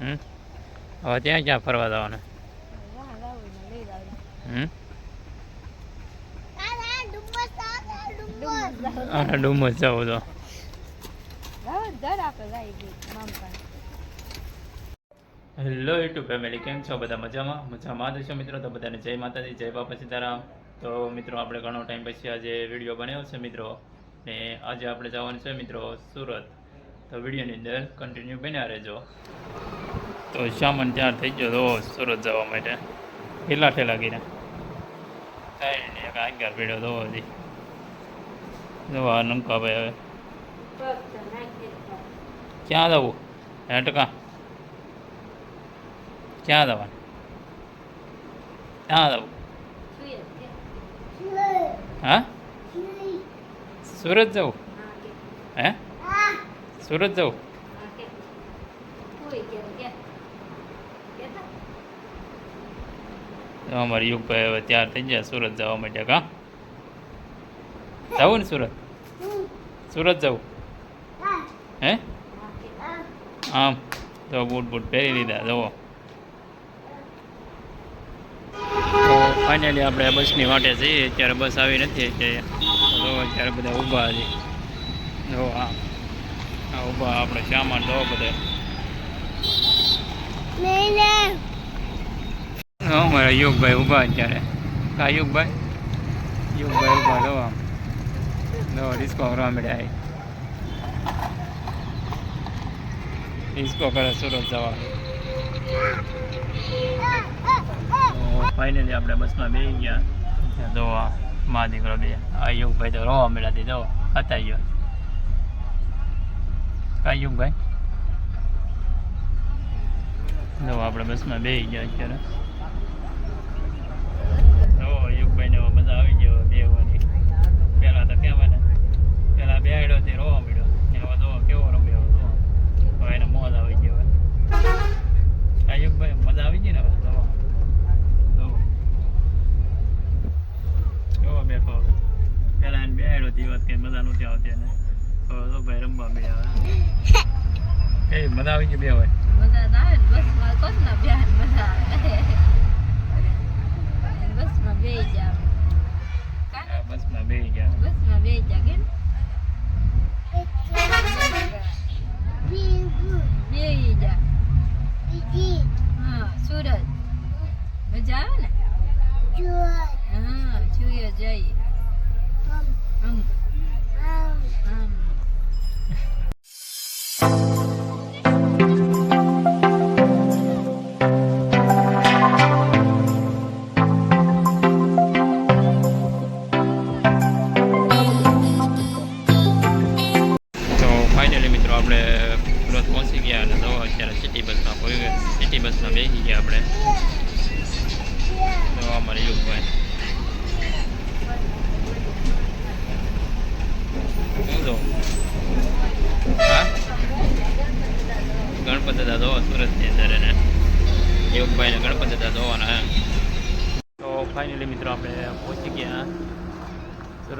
હમ? હવે ત્યાં ક્યાં ફરવા જવાના? હમ? ડુમસ જવું તો. હેલો યુટ્યુબ ફેમિલી કેમ છો? બધા મજામાં? મજામાં જ મિત્રો? તો બધાને જય માતાજી, જય બાપા સીતારામ. તો મિત્રો, આપણે ઘણો ટાઈમ પછી આજે વીડિયો બનાવ્યો છે મિત્રો. ને આજે આપણે જવાનું છે મિત્રો સુરત. તો વિડીયોની અંદર કન્ટિન્યુ બન્યા રહેજો. તો શામન ત્યાર થઈ ગયો તો સુરત જવા માટે. ઠેલા ઠેલા ગીરા. કાંઈ આગળ પીડ્યો તો હજી. જવા નંકા ભાઈ હવે. ક્યાં જવું? હેટકા ક્યાં જવાનું? ક્યાં જવું? હા? સુરત જવું? હે. સુરત જવું તો અમારા યુગભાઈ હવે તૈયાર થઈ ગયા, સુરત જવા માટે કા? જવું ને સુરત? સુરત જવું? હે? આમ, તો બૂટ બૂટ પહેરી લીધા જવો તો ફાઇનલી આપણે બસની માટે જઈએ, અત્યારે બસ આવી નથી તો અત્યારે બધા ઊભા છે. જો આ. આ ઊભા આપણે સામાન દો બધા. અમારા યોગભાઈ ઊભા અત્યારે. કા યુગભાઈ? યોગભાઈ ઊભા દો આમ. લો રિસ્કો કરવા મળ્યા રિસ્કો કરે સુરત જવા ફાઇનલી આપણે બસમાં બેસી ગયા. જો આ મા દીકરો બે. આ યોગભાઈ તો રોવા મળ્યા હતી જો. હતા ગયો. કા યુગભાઈ? જો આપણે બસમાં બેસી ગયા અત્યારે. જો યુગભાઈને હવે મજા આવી ગયો બેવાની પહેલાં તો કહેવાય ને પહેલાં બેહાડ્યો તે રોવા મળ્યો હવે જો કેવો રમ્યો જો હવે એને મોજ આવી ગયો હવે કા યુગભાઈ મજા આવી ગઈ ને હવે જો જો કેવો બેઠો હવે પહેલાં એને બેહાડ્યો તે વાત કંઈ મજા નહોતી આવતી એને હવે તો ભાઈ રમવા મળ્યા હવે એ મજા આવી ગઈ બે હોય બસમાં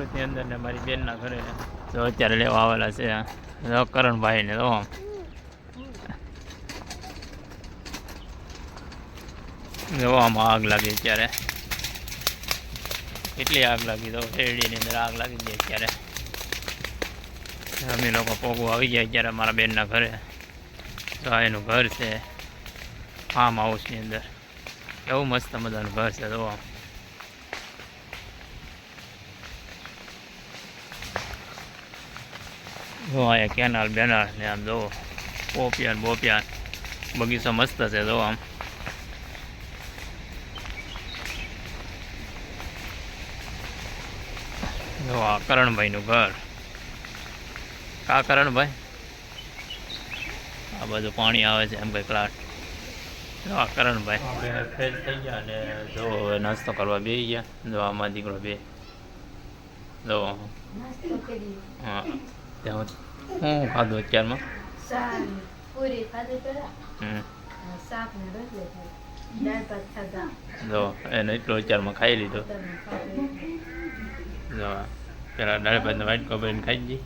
સુરતની અંદર ને મારી બેનના ઘરે તો અત્યારે લેવા આવેલા છે કરણભાઈ કરણભાઈને તો આમ. આગ લાગી અત્યારે. કેટલી આગ લાગી તો શેરડીની અંદર આગ લાગી ગઈ અત્યારે. અમે લોકો પોગું આવી ગયા અત્યારે મારા બેનના ઘરે. તો એનું ઘર છે. ફાર્મ હાઉસની અંદર. એવું મસ્ત મજાનું ઘર છે તો જો અહીંયા કેનાલ બેનાલ ને આમ જો પોપિયાન બોપિયાન. બગીચો મસ્ત છે જો આમ. જો આ કરણભાઈનું ઘર. કા કરણભાઈ? આ બધું પાણી આવે છે એમ કંઈ ક્લાટ જો આ કરણભાઈ. આપણે ફ્રેશ થઈ ગયા અને જો હવે નાસ્તો કરવા બે ગયા. જો આમાં દીકરો બે. જો. હા. ત્યાં હું ખાધું અત્યારમાં? જો એને એટલો અત્યારમાં ખાઈ લીધો. જો પેલા દાળ ભાતને વાઇટ ખાઈ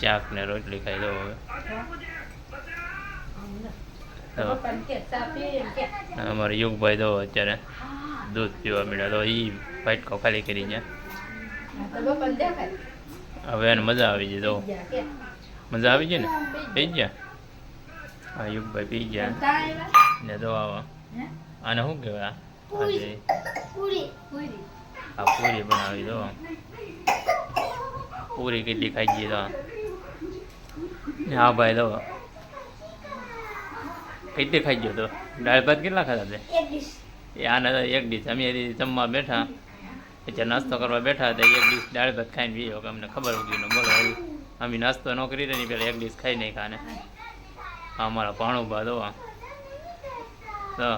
શાક ને રોટલી ખાઈ દો હવે. અમારે યુગભાઈ તો અત્યારે દૂધ પીવા મળ્યા તો એ વાઇટકો ખાલી કરી ગયા હવે એને મજા આવી ગઈ તો મજા આવી ગઈ ને? પી ગયા? હા યુગભાઈ પી ગયા. ને તો આવા. આને શું કહેવાય? આજે હા પૂરી આ પૂરી બનાવી દો પૂરી કેટલી ખાઈ ગઈ તો ને હા ભાઈ તો કેટલી ખાઈ ગયો તો દાળ ભાત કેટલા ખાધા તે? એ આને એક ડીશ અમે જમવા બેઠા. પછી નાસ્તો કરવા બેઠા હતા, એક ડીશ દાળ ભાત ખાઈને બીજો કે અમને ખબર ઉગી ને બોલો હવે અમે નાસ્તો ન કરી રહી પેલા એક ડીશ ખાઈ નહીં ખાને આ અમારા ભાણું બા દો તો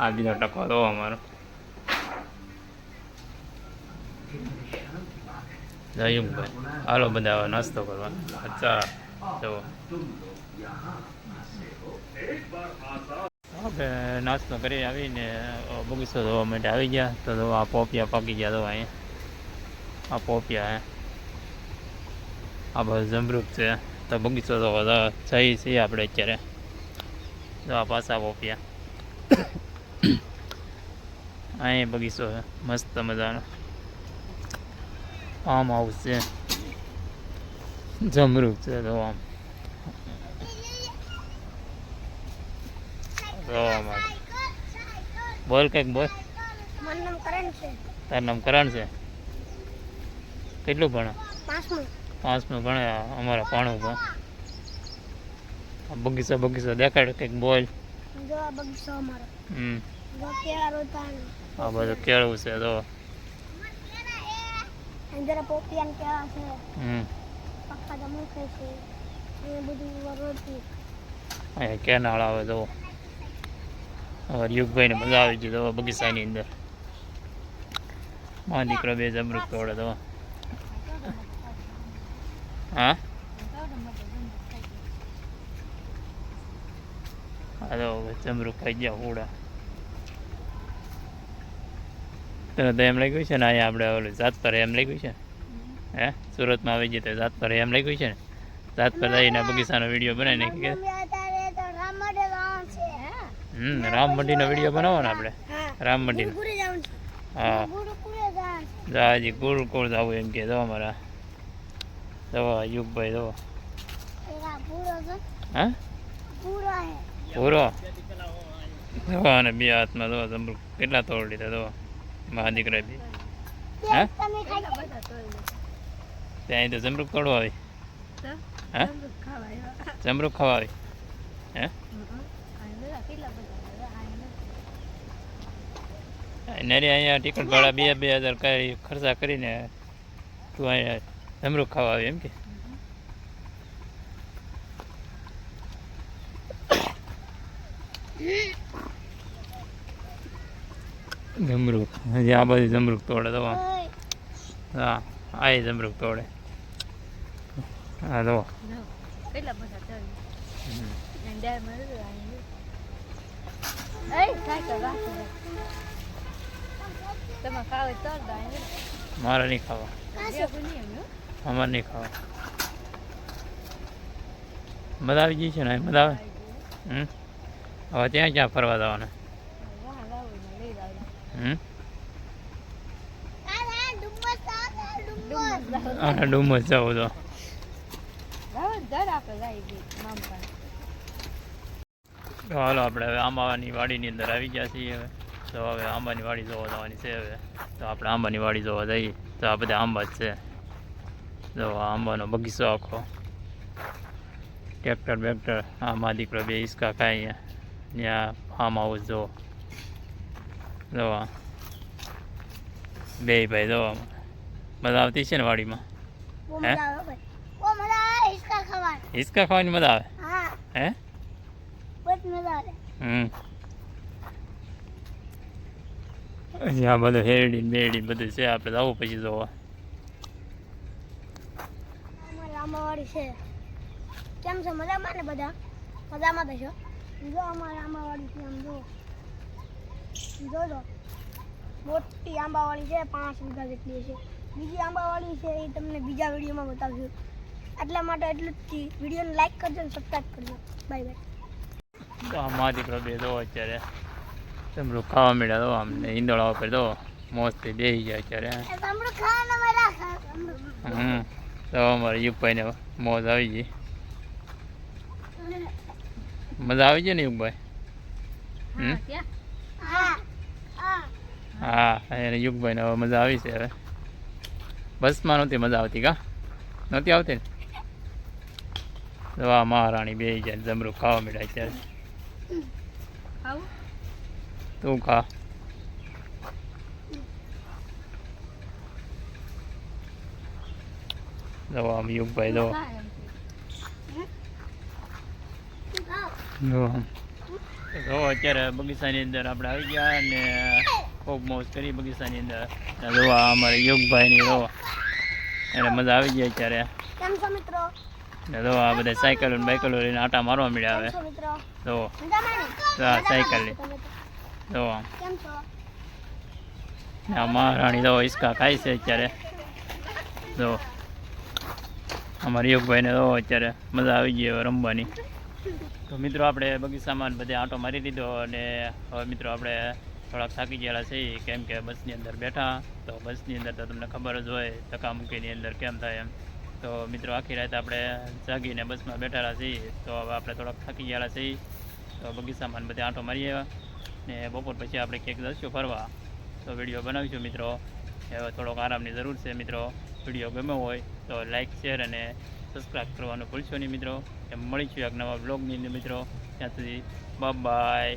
આ બીજો ટકો દો અમારો. જયુમભાઈ હાલો બધા નાસ્તો કરવા. અચ્છા જો આપણે નાસ્તો કરી આવીને બગીચો ધોવા માટે આવી ગયા. તો આ પોપિયા પાકી ગયા તો અહીંયા આ પોપિયા આ બધું જમરૂપ છે. તો બગીચો તો જઈ છીએ આપણે અત્યારે. તો આ પાછા પોપિયા. અહીં બગીચો છે. મસ્ત મજાનો. આમ હાઉસ છે. જમરૂપ છે તો આમ જોવા માટે બોલ કંઈક બોલ. તારું નામ કરણ છે? કેટલું ભણે? પાંચમું. ભણે અમારા પાણું પણ બગીચો બગીચો દેખાડ કંઈક બોલ. હમ. આ બધું કેળવું છે તો અંદર પોપિયાન કેળા છે. હમ. છે. એ બધું રોટી. અહીંયા કેનાળ આવે તો યુગભાઈને મજા આવી ગઈ તો બગીચાની અંદર. મા દીકરો બે જમરૂક તોડે તો. હા? હા તો હવે ખાઈ ગયા ઉડા તને તો એમ લાગ્યું છે ને, અહીંયા આપણે ઓલું જાત પર એમ લાગ્યું છે? હે? સુરતમાં આવી જઈએ તો જાત પર એમ લાગ્યું છે ને? જાત પર જઈને બગીચાનો વીડિયો બનાવી નાખી કે અત્યારે તો રામ માટે જવાનું છે હમ રામ મંડીનો વીડિયો બનાવો ને આપણે રામ મંડીનો ગુરુકુળે હા. ગુરુકુળે જવાનું જા હજી ગુળ ગુળ જવું એમ કે દો અમારા. દવા યુગભાઈ દો હા? પૂરો હે. દવા અને બે હાથમાં દો જમરૂ કેટલા તોડ લીધા દો મા દીકરા બી. હે. ત્યાં તો જમરૂક તોડવા આવી હે? જમરૂક ખાવા આવી હે? નરી અહીંયા ટિકિટ ભાડા બે બે હજાર કરી ખર્ચા કરીને તું અહીંયા જમરૂ ખાવા આવી એમ કે? જમરૂક હજી આ બધી જમરૂક તોડે તો. હા આ જમરૂખ જમરૂક તોડે. હા તો. કેટલા બધા મારે નહીં ખાવા. અમારે નહીં ખાવા મજા આવી ગઈ છે ને મજા આવે હમ હવે ત્યાં ક્યાં ફરવા જવાના. હમ ડુમ્મસ જવું તો લાવો, દર આપણે જાય ગઈ, મામ પાસે. તો હાલો આપણે હવે આંબાની વાડીની અંદર આવી ગયા છીએ હવે. તો હવે આંબાની વાડી જોવા જવાની છે હવે. તો આપણે આંબાની વાડી જોવા જઈએ. તો આ બધા આંબા જ છે. જો આ આંબાનો બગીચો આખો. ટ્રેક્ટર બેક્ટર આ મા દીકરો બે હિસકા ખાય અહીંયા ત્યાં ફાર્મ હાઉસ જો. જો આ. બે ભાઈ જો મજા આવતી છે ને વાડીમાં? બહુ હે? મજા આવે ભાઈ. બહુ મજા આવે હિસકા ખાવાની. હિસકા ખાવાની મજા આવે? હા? હે બહુ જ મજા આવે. હમ. હજી આ બધું હેરડી બેરડી બધું છે આપણે જવું પછી જોવા. અમારી આંબાવાડી છે. કેમ છે? મજામાં ને બધા? મજામાં તો છો? જો અમારે આંબાવાડી છે આમ જો. જો જો. મોટી આંબાવાડી છે પાંચ વીઘા જેટલી છે. બીજી આંબાવાડી છે એ તમને બીજા વિડીયોમાં બતાવશું. એટલા માટે એટલું જ વિડીયોને લાઈક કરજો અને સબસ્ક્રાઈબ કરજો. બાય બાય તો આ દીકરો બે દો અત્યારે. તમરું ખાવા મળ્યા દો આમ ને ઈંદોળા ઉપર દો મોજથી બેસી જાય અત્યારે. હમ તો અમારે યુગભાઈને મોજ આવી ગઈ. મજા આવી છે ને યુગભાઈ? હા એને યુગભાઈને હવે મજા આવી છે હવે. બસમાં નહોતી મજા આવતી કા? નહોતી આવતી ને? તો આ મહારાણી બે જાય જમરૂ ખાવા મળ્યા અત્યારે. તું કા જો આમ યુગભાઈ જો અત્યારે બગીચાની અંદર આપણે આવી ગયા અને ખૂબ મોજ કરી બગીચાની અંદર. જોવા અમારે યુગભાઈની જો એને મજા આવી ગઈ અત્યારે. કેમ છો મિત્રો? ને તો આ બધા સાયકલો ને બાઇકલો લઈને આટા મારવા મળ્યા ને? તો આ સાયકલ તો. આ મહારાણી જો હિસકા ખાય છે અત્યારે. તો અમારા યુગભાઈને તો અત્યારે મજા આવી ગઈ હવે રમવાની. તો મિત્રો આપણે બગીચામાં બધે આંટો મારી દીધો અને હવે મિત્રો આપણે થોડાક થાકી ગયેલા છીએ કેમ કે બસની અંદર બેઠા. તો બસની અંદર તો તમને ખબર જ હોય ધક્કામુક્કીની અંદર કેમ થાય એમ. તો મિત્રો, આખી રાત આપણે જાગીને બસમાં બેઠેલા છીએ. તો હવે આપણે થોડાક થાકી ગયેલા છીએ. તો બગીચામાં બધે આંટો મારી આવ્યા. ને બપોર પછી આપણે ક્યાંક જશું ફરવા. તો વીડિયો બનાવીશું મિત્રો. હવે થોડોક આરામની જરૂર છે મિત્રો. વીડિયો ગમ્યો હોય તો લાઇક શેર અને સબસ્ક્રાઈબ કરવાનું ભૂલશો નહીં મિત્રો. એમ મળીશું એક નવા બ્લોગની મિત્રો. ત્યાં સુધી બાય